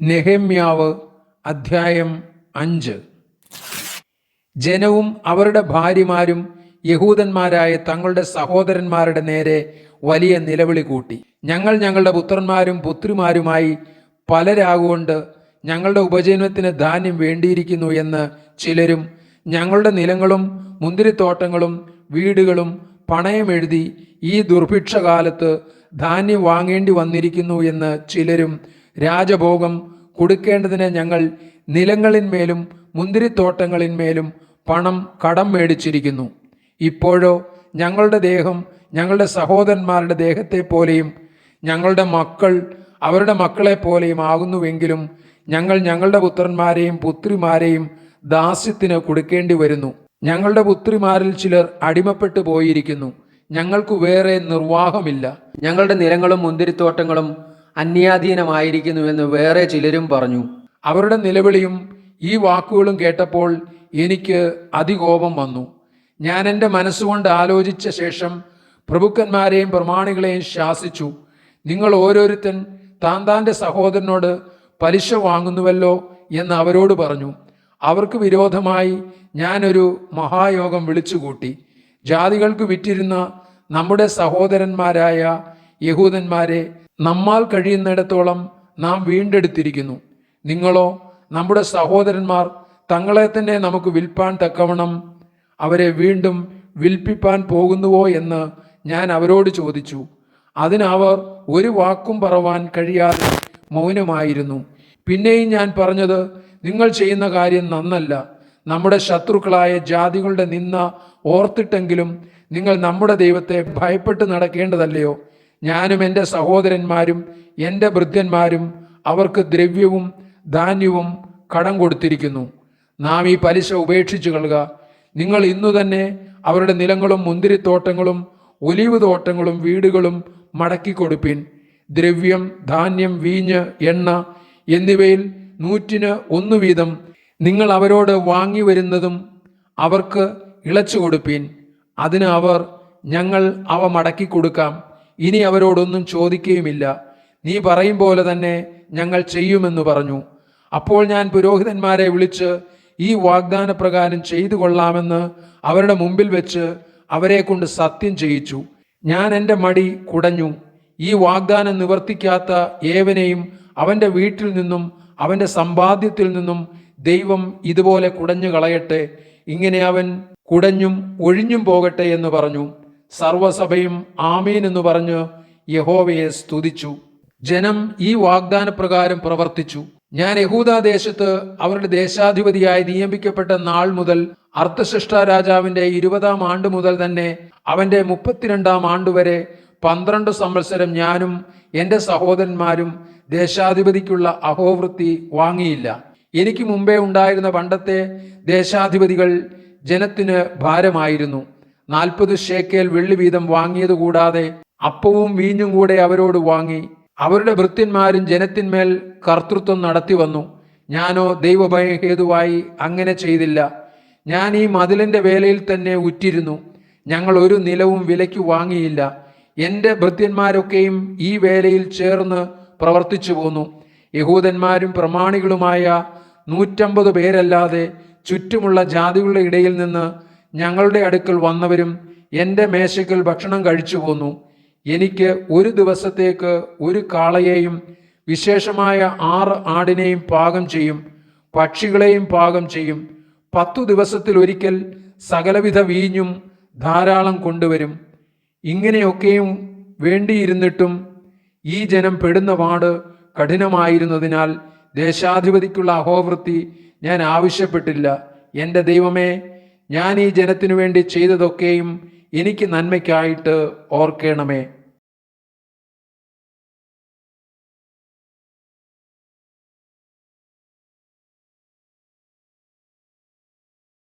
നെഹമ്യാവ് അധ്യായം അഞ്ച്. ജനവും അവരുടെ ഭാര്യമാരും യഹൂദന്മാരായ തങ്ങളുടെ സഹോദരന്മാരുടെ നേരെ വലിയ നിലവിളി കൂട്ടി. ഞങ്ങൾ ഞങ്ങളുടെ പുത്രന്മാരും പുത്രിമാരുമായി പലരാകൊണ്ട് ഞങ്ങളുടെ ഉപജീവനത്തിന് ധാന്യം വേണ്ടിയിരിക്കുന്നു എന്ന് ചിലരും ഞങ്ങളുടെ നിലങ്ങളും മുന്തിരിത്തോട്ടങ്ങളും വീടുകളും പണയമെഴുതി ഈ ദുർഭിക്ഷകാലത്ത് ധാന്യം വാങ്ങേണ്ടി വന്നിരിക്കുന്നു എന്ന് ചിലരും രാജഭോഗം കൊടുക്കേണ്ടതിന് ഞങ്ങൾ നിലങ്ങളിന്മേലും മുന്തിരിത്തോട്ടങ്ങളിന്മേലും പണം കടം മേടിച്ചിരിക്കുന്നു. ഇപ്പോഴോ ഞങ്ങളുടെ ദേഹം ഞങ്ങളുടെ സഹോദരന്മാരുടെ ദേഹത്തെ പോലെയും ഞങ്ങളുടെ മക്കൾ അവരുടെ മക്കളെ പോലെയും ആകുന്നുവെങ്കിലും ഞങ്ങൾ ഞങ്ങളുടെ പുത്രന്മാരെയും പുത്രിമാരെയും ദാസ്യത്തിന് കൊടുക്കേണ്ടി വരുന്നു. ഞങ്ങളുടെ പുത്രിമാരിൽ ചിലർ അടിമപ്പെട്ടു പോയിരിക്കുന്നു. ഞങ്ങൾക്ക് വേറെ നിർവാഹമില്ല. ഞങ്ങളുടെ നിലങ്ങളും മുന്തിരിത്തോട്ടങ്ങളും അന്യാധീനമായിരിക്കുന്നുവെന്ന് വേറെ ചിലരും പറഞ്ഞു. അവരുടെ നിലവിളിയും ഈ വാക്കുകളും കേട്ടപ്പോൾ എനിക്ക് അതികോപം വന്നു. ഞാൻ എന്റെ മനസ്സുകൊണ്ട് ആലോചിച്ച ശേഷം പ്രഭുക്കന്മാരെയും പ്രമാണികളെയും ശാസിച്ചു. നിങ്ങൾ ഓരോരുത്തൻ താൻ താന്റെ സഹോദരനോട് പലിശ വാങ്ങുന്നുവല്ലോ എന്ന് അവരോട് പറഞ്ഞു. അവർക്ക് വിരോധമായി ഞാനൊരു മഹായോഗം വിളിച്ചുകൂട്ടി. ജാതികൾക്ക് വിറ്റിരുന്ന നമ്മുടെ സഹോദരന്മാരായ യഹൂദന്മാരെ നമ്മാൽ കഴിയുന്നിടത്തോളം നാം വീണ്ടെടുത്തിരിക്കുന്നു. നിങ്ങളോ നമ്മുടെ സഹോദരന്മാർ തങ്ങളെ തന്നെ നമുക്ക് വിൽപ്പാൻ തക്കവണ്ണം അവരെ വീണ്ടും വിൽപ്പിപ്പാൻ പോകുന്നുവോ എന്ന് ഞാൻ അവരോട് ചോദിച്ചു. അതിനവർ ഒരു വാക്കും പറവാൻ കഴിയാതെ മൗനമായിരുന്നു. പിന്നെയും ഞാൻ പറഞ്ഞത് നിങ്ങൾ ചെയ്യുന്ന കാര്യം നന്നല്ല. നമ്മുടെ ശത്രുക്കളായ ജാതികളുടെ നിന്ന ഓർത്തിട്ടെങ്കിലും നിങ്ങൾ നമ്മുടെ ദൈവത്തെ ഭയപ്പെട്ട് നടക്കേണ്ടതല്ലയോ? ഞാനും എന്റെ സഹോദരന്മാരും എന്റെ വൃദ്ധന്മാരും അവർക്ക് ദ്രവ്യവും ധാന്യവും കടം കൊടുത്തിരിക്കുന്നു. നാം ഈ പലിശ ഉപേക്ഷിച്ചു കളുക നിങ്ങൾ ഇന്നു തന്നെ അവരുടെ നിലങ്ങളും മുന്തിരിത്തോട്ടങ്ങളും ഒലിവ് തോട്ടങ്ങളും വീടുകളും മടക്കി കൊടുപ്പിൻ. ദ്രവ്യം ധാന്യം വീഞ്ഞ് എണ്ണ എന്നിവയിൽ നൂറ്റിന് ഒന്നു വീതം നിങ്ങൾ അവരോട് വാങ്ങി വരുന്നതും അവർക്ക് ഇളച്ചു കൊടുപ്പീൻ. അതിന് അവർ ഞങ്ങൾ അവ മടക്കി കൊടുക്കാം. ഇനി അവരോടൊന്നും ചോദിക്കുകയുമില്ല. നീ പറയും പോലെ തന്നെ ഞങ്ങൾ ചെയ്യുമെന്ന് പറഞ്ഞു. അപ്പോൾ ഞാൻ പുരോഹിതന്മാരെ വിളിച്ച് ഈ വാഗ്ദാന പ്രകാരം ചെയ്തു കൊള്ളാമെന്ന് അവരുടെ മുമ്പിൽ വെച്ച് അവരെ കൊണ്ട് സത്യം ചെയ്യിച്ചു. ഞാൻ എന്റെ മടി കുടഞ്ഞു. ഈ വാഗ്ദാനം നിവർത്തിക്കാത്ത ഏവനെയും അവന്റെ വീട്ടിൽ നിന്നും അവന്റെ സമ്പാദ്യത്തിൽ നിന്നും ദൈവം ഇതുപോലെ കുടഞ്ഞു കളയട്ടെ ഇങ്ങനെ അവൻ കുടഞ്ഞും ഒഴിഞ്ഞും പോകട്ടെ എന്ന് പറഞ്ഞു. സർവസഭയും ആമീൻ എന്ന് പറഞ്ഞ് യഹോവയെ സ്തുതിച്ചു. ജനം ഈ വാഗ്ദാന പ്രകാരം പ്രവർത്തിച്ചു. ഞാൻ യഹൂദ ദേശത്ത് അവരുടെ ദേശാധിപതിയായി നിയമിക്കപ്പെട്ട നാൾ മുതൽ അർത്ഥശിഷ്ട രാജാവിന്റെ ഇരുപതാം ആണ്ട് മുതൽ തന്നെ അവന്റെ മുപ്പത്തിരണ്ടാം ആണ്ട് വരെ പന്ത്രണ്ട് സംവത്സരം ഞാനും എന്റെ സഹോദരന്മാരും ദേശാധിപതിക്കുള്ള അഹോവൃത്തി വാങ്ങിയില്ല. എനിക്ക് മുമ്പേ ഉണ്ടായിരുന്ന പണ്ടത്തെ ദേശാധിപതികൾ ജനത്തിന് ഭാരമായിരുന്നു. നാൽപ്പത് ഷേക്കേൽ വെള്ളി വീതം വാങ്ങിയത് കൂടാതെ അപ്പവും വീഞ്ഞും കൂടെ അവരോട് വാങ്ങി. അവരുടെ ഭൃത്യന്മാരും ജനത്തിന്മേൽ കർത്തൃത്വം നടത്തി വന്നു. ഞാനോ ദൈവഭയ ഹേതുവായി അങ്ങനെ ചെയ്തില്ല. ഞാൻ ഈ മതിലിന്റെ വേലയിൽ തന്നെ ഉറ്റിരുന്നു. ഞങ്ങൾ ഒരു നിലവും വിലയ്ക്ക് വാങ്ങിയില്ല. എന്റെ ഭൃത്യന്മാരൊക്കെയും ഈ വേലയിൽ ചേർന്ന് പ്രവർത്തിച്ചു പോന്നു. യഹൂദന്മാരും പ്രമാണികളുമായ നൂറ്റമ്പത് പേരല്ലാതെ ചുറ്റുമുള്ള ജാതികളുടെ ഇടയിൽ നിന്ന് ഞങ്ങളുടെ അടുക്കൽ വന്നവരും എന്റെ മേശയ്ക്കൽ ഭക്ഷണം കഴിച്ചു പോന്നു. എനിക്ക് ഒരു ദിവസത്തേക്ക് ഒരു കാളയെയും വിശേഷമായ ആറ് ആടിനെയും പാകം ചെയ്യും പക്ഷികളെയും പാകം ചെയ്യും. പത്തു ദിവസത്തിൽ ഒരിക്കൽ സകലവിധ വീഞ്ഞും ധാരാളം കൊണ്ടുവരും. ഇങ്ങനെയൊക്കെയും വേണ്ടിയിരുന്നിട്ടും ഈ ജനം പെടുന്ന പാട് കഠിനമായിരുന്നതിനാൽ ദേശാധിപതിക്കുള്ള അഹോവൃത്തി ഞാൻ ആവശ്യപ്പെട്ടില്ല. എന്റെ ദൈവമേ ഞാൻ ഈ ജനത്തിനു വേണ്ടി ചെയ്തതൊക്കെയും എനിക്ക് നന്മയ്ക്കായിട്ട് ഓർക്കണമേ.